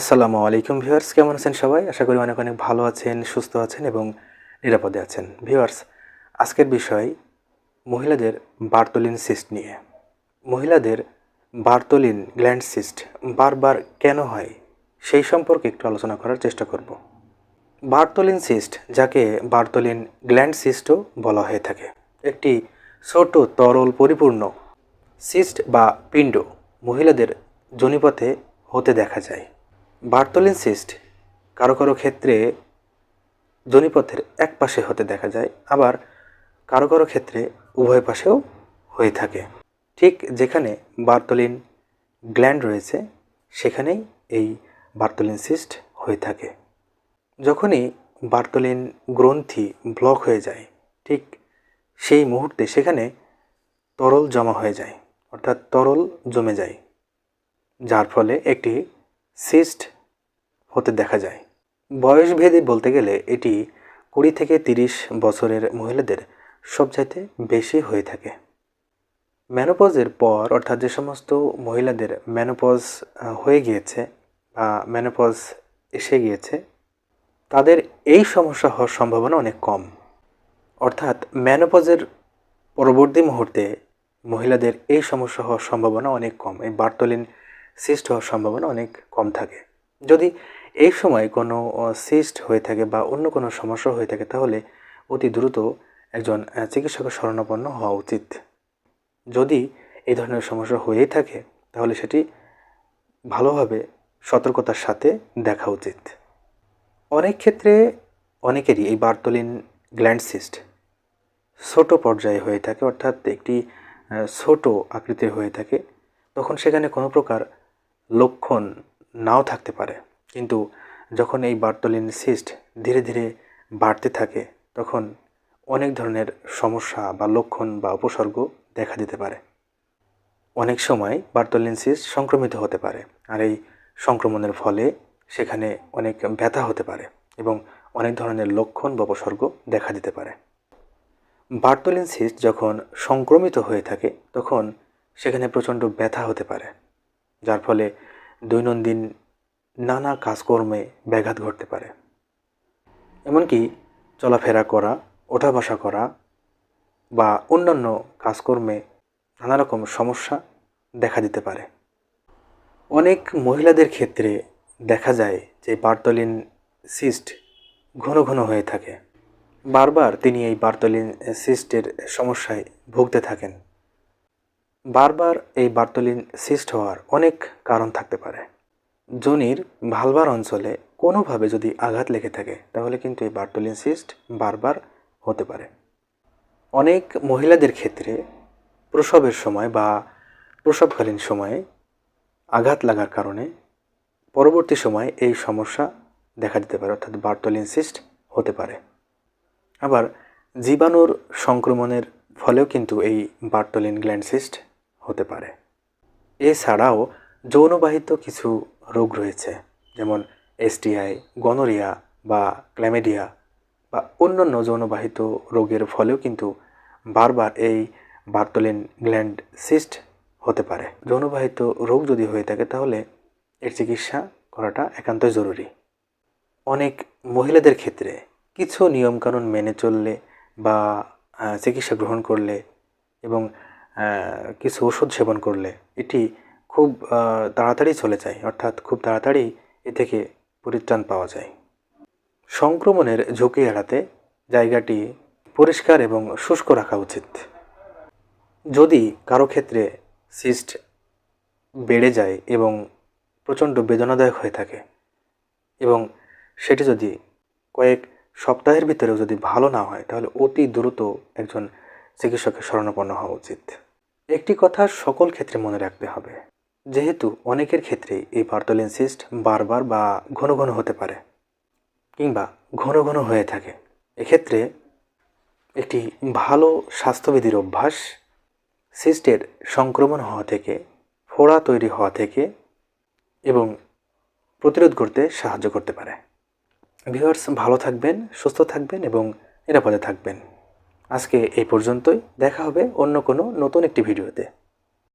আসসালামু আলাইকুম ভিউয়ার্স, কেমন আছেন সবাই? আশা করি অনেক অনেক ভালো আছেন, সুস্থ আছেন এবং নিরাপদে আছেন। ভিউয়ার্স, আজকের বিষয় মহিলাদের বার্তলিন সিস্ট নিয়ে। মহিলাদের বার্তলিন গ্ল্যান্ড সিস্ট বারবার কেন হয় সেই সম্পর্কে একটু আলোচনা করার চেষ্টা করব। বার্তলিন সিস্ট যাকে বার্তলিন গ্ল্যান্ড সিস্টও বলা হয়ে থাকে, একটি ছোট, তরল, পরিপূর্ণ সিস্ট বা পিণ্ড মহিলাদের জনিপথে হতে দেখা যায়। বার্তলিন সিস্ট কারও কারও ক্ষেত্রে জনিপথের এক পাশে হতে দেখা যায়, আবার কারও কারও ক্ষেত্রে উভয় পাশেও হয়ে থাকে। ঠিক যেখানে বার্তলিন গ্ল্যান্ড রয়েছে, সেখানেই এই বার্তলিন সিস্ট হয়ে থাকে। যখনই বার্তলিন গ্রন্থি ব্লক হয়ে যায়, ঠিক সেই মুহূর্তে সেখানে তরল জমা হয়ে যায়, অর্থাৎ তরল জমে যায়, যার ফলে একটি সিস্ট হতে দেখা যায়। বয়সভেদে বলতে গেলে এটি কুড়ি থেকে তিরিশ বছরের মহিলাদের সবচাইতে বেশি হয়ে থাকে। ম্যানোপজের পর, অর্থাৎ যে সমস্ত মহিলাদের ম্যানোপজ হয়ে গিয়েছে বা ম্যানোপজ এসে গিয়েছে, তাদের এই সমস্যা হওয়ার সম্ভাবনা অনেক কম। অর্থাৎ ম্যানোপজের পরবর্তী মুহূর্তে মহিলাদের এই সমস্যা হওয়ার সম্ভাবনা অনেক কম। এই বার্তলিন সিস্ট হওয়ার সম্ভাবনা অনেক কম থাকে। যদি এই সময় কোনো সিস্ট হয়ে থাকে বা অন্য কোনো সমস্যা হয়ে থাকে, তাহলে অতি দ্রুত একজন চিকিৎসকের শরণাপন্ন হওয়া উচিত। যদি এই ধরনের সমস্যা হয়েই থাকে, তাহলে সেটি ভালোভাবে সতর্কতার সাথে দেখা উচিত। অনেক ক্ষেত্রে অনেকেরই এই বার্তলিন গ্ল্যান্ড সিস্ট ছোট পর্যায়ে হয়ে থাকে, অর্থাৎ একটি ছোট আকৃতির হয়ে থাকে, তখন সেখানে কোনো প্রকার লক্ষণ নাও থাকতে পারে। কিন্তু যখন এই বার্তলিন সিস্ট ধীরে ধীরে বাড়তে থাকে, তখন অনেক ধরনের সমস্যা বা লক্ষণ বা উপসর্গ দেখা দিতে পারে। অনেক সময় বার্তলিন সিস্ট সংক্রমিত হতে পারে আর এই সংক্রমণের ফলে সেখানে অনেক ব্যথা হতে পারে এবং অনেক ধরনের লক্ষণ বা উপসর্গ দেখা দিতে পারে। বার্তলিন সিস্ট যখন সংক্রমিত হয়ে থাকে, তখন সেখানে প্রচণ্ড ব্যথা হতে পারে। যার ফলে দৈনন্দিন নানা কাজকর্মে ব্যাঘাত ঘটতে পারে। এমনকি চলাফেরা করা ওঠা বসা করা বা অন্যান্য কাজকর্মে নানা রকম সমস্যা দেখা দিতে পারে। অনেক মহিলাদের ক্ষেত্রে দেখা যায় যে বার্তলিন সিস্ট ঘন ঘন হয়ে থাকে। বারবার তিনি এই বার্তলিন সিস্টের সমস্যায় ভুগতে থাকেন। বারবার এই বার্তলিন সিস্ট হওয়ার অনেক কারণ থাকতে পারে। জনির ভালবার অঞ্চলে কোনোভাবে যদি আঘাত লেগে থাকে, তাহলে কিন্তু এই বার্তলিন সিস্ট বারবার হতে পারে। অনেক মহিলাদের ক্ষেত্রে প্রসবের সময় বা প্রসবকালীন সময়ে আঘাত লাগার কারণে পরবর্তী সময়ে এই সমস্যা দেখা দিতে পারে, অর্থাৎ বার্তলিন সিস্ট হতে পারে। আবার জীবাণুর সংক্রমণের ফলেও কিন্তু এই বার্তলিন গ্ল্যান্ড সিস্ট হতে পারে। এছাড়াও যৌনবাহিত কিছু রোগ রয়েছে, যেমন এসটিআই গনোরিয়া বা ক্ল্যামেডিয়া বা অন্যান্য যৌনবাহিত রোগের ফলেও কিন্তু বারবার এই বার্তলিন গ্ল্যান্ড সিস্ট হতে পারে। যৌনবাহিত রোগ যদি হয়ে থাকে তাহলে এর চিকিৎসা করাটা একান্তই জরুরি। অনেক মহিলাদের ক্ষেত্রে কিছু নিয়মকানুন মেনে চললে বা চিকিৎসা গ্রহণ করলে এবং কিছু ওষুধ সেবন করলে এটি খুব তাড়াতাড়ি চলে যায়, অর্থাৎ খুব তাড়াতাড়ি এ থেকে পরিত্রাণ পাওয়া যায়। সংক্রমণের ঝুঁকি এড়াতে জায়গাটি পরিষ্কার এবং শুষ্ক রাখা উচিত। যদি কারও ক্ষেত্রে সিস্ট বেড়ে যায় এবং প্রচণ্ড বেদনাদায়ক হয়ে থাকে এবং সেটি যদি কয়েক সপ্তাহের ভিতরেও যদি ভালো না হয়, তাহলে অতি দ্রুত একজন চিকিৎসকের শরণাপন্ন হওয়া উচিত। একটি কথা সকল ক্ষেত্রে মনে রাখতে হবে। যেহেতু অনেকের ক্ষেত্রেই এই বার্তলিন সিস্ট বারবার বা ঘন ঘন হতে পারে কিংবা ঘন ঘন হয়ে থাকে। এক্ষেত্রে একটি ভালো স্বাস্থ্যবিধির অভ্যাস সিস্টের সংক্রমণ হওয়া থেকে, ফোড়া তৈরি হওয়া থেকে এবং প্রতিরোধ করতে সাহায্য করতে পারে। ভিউয়ার্স, ভালো থাকবেন, সুস্থ থাকবেন এবং নিরাপদে থাকবেন। আজকে এই পর্যন্তই। দেখা হবে অন্য কোনো নতুন একটি ভিডিওতে।